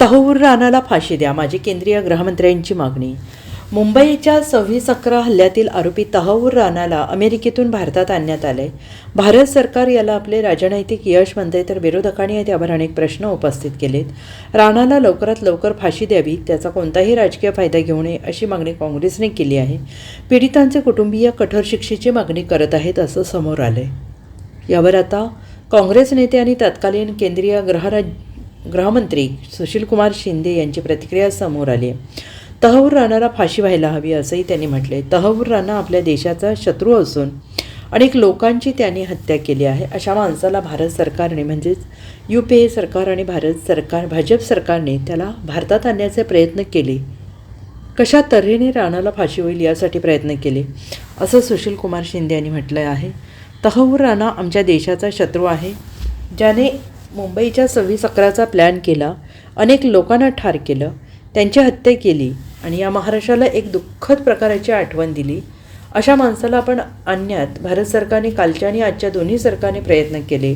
तहवूर राणाला फाशी द्या माझी केंद्रीय गृहमंत्र्यांची मागणी. मुंबईच्या सव्वीस अकरा हल्ल्यातील आरोपी तहवूर राणाला अमेरिकेतून भारतात आणण्यात आले. भारत सरकार याला आपले राजनैतिक यश म्हणते तर विरोधकांनी त्यावर अनेक प्रश्न उपस्थित केलेत. राणाला लवकरात लवकर फाशी द्यावी त्याचा कोणताही राजकीय फायदा घेऊ नये अशी मागणी काँग्रेसने केली आहे. पीडितांचे कुटुंबीय कठोर शिक्षेची मागणी करत आहेत असं समोर आले यावर आता काँग्रेस नेते आणि तत्कालीन केंद्रीय गृहराज गृहमंत्री सुशीलकुमार शिंदे यांची प्रतिक्रिया समोर आली. आहे राणाला फाशी व्हायला हवी असंही त्यांनी म्हटले. तहवूर राणा आपल्या देशाचा शत्रू असून अनेक लोकांची त्यांनी हत्या केली आहे. अशा माणसाला भारत सरकारने म्हणजेच यू पी ए सरकार आणि भारत सरकार भाजप सरकारने त्याला भारतात आणण्याचे प्रयत्न केले. कशा तऱ्हेने राणाला फाशी होईल यासाठी प्रयत्न केले असं सुशीलकुमार शिंदे यांनी म्हटलं आहे. तहवूर राणा आमच्या देशाचा शत्रू आहे ज्याने मुंबईच्या सव्वीस अकराचा प्लॅन केला. अनेक लोकांना ठार केलं. त्यांची हत्या केली आणि या महाराष्ट्राला एक दुःखद प्रकाराची आठवण दिली. अशा माणसाला आपण आणण्यात भारत सरकारने कालच्या आणि आजच्या दोन्ही सरकारने प्रयत्न केले.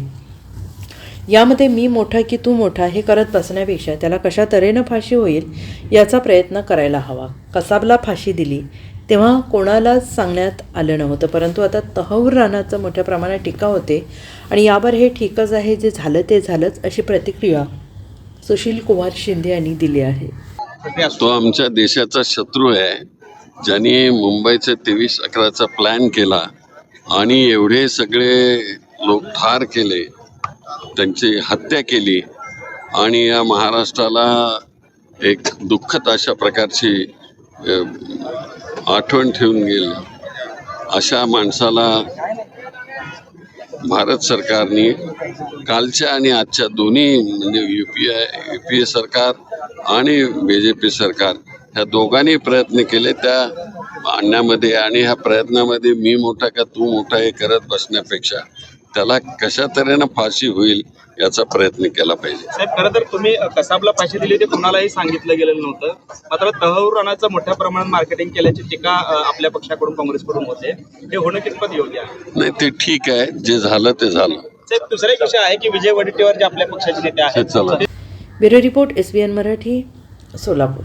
यामध्ये मी मोठा की तू मोठा हे करत बसण्यापेक्षा त्याला कशा तऱ्हेनं फाशी होईल याचा प्रयत्न करायला हवा. कसाबला फाशी दिली? तेव्हा कोणालाच सांगण्यात आलं नव्हतं. परंतु आता तहवर रानाचं मोठ्या प्रमाणात टीका होते आणि यावर हे ठीकच आहे जे झालं ते झालंच अशी प्रतिक्रिया सुशील कुमार शिंदे यांनी दिली आहे. तो आमच्या देशाचा शत्रू आहे. ज्यांनी मुंबईचे तेवीस अकराचा प्लॅन केला आणि एवढे सगळे लोक ठार केले त्यांची हत्या केली आणि या महाराष्ट्राला एक दुःखद अशा प्रकारची आठवण ठेवून गेली. अशा माणसाला भारत सरकारने कालच्या आणि आजच्या दोन्ही म्हणजे U P I U P A सरकार आणि बी जे पी सरकार ह्या दोघांनी प्रयत्न केले त्या आणण्यामध्ये आणि ह्या प्रयत्नामध्ये मी मोठा का तू मोठा हे करत बसण्यापेक्षा. त्याला कशा तऱ्हेनं फाशी होईल याचा प्रयत्न केला पाहिजे. साहेब खरं तर तुम्ही कसाबला फाशी दिली ते कुणालाही सांगितलं गेलेलं नव्हतं. मात्र तहूर राणाचं मोठ्या प्रमाणात मार्केटिंग केल्याची टीका आपल्या पक्षाकडून काँग्रेसकडून होते. हे होणं कितपत योग्य आहे? नाही ते ठीक आहे. जे झालं ते झालं. साहेब दुसरा एक विषय आहे की विजय वडेट्टीवार जे आपल्या पक्षाचे नेते हे आहेत. चला. Bureau report S B N Marathi Solapur.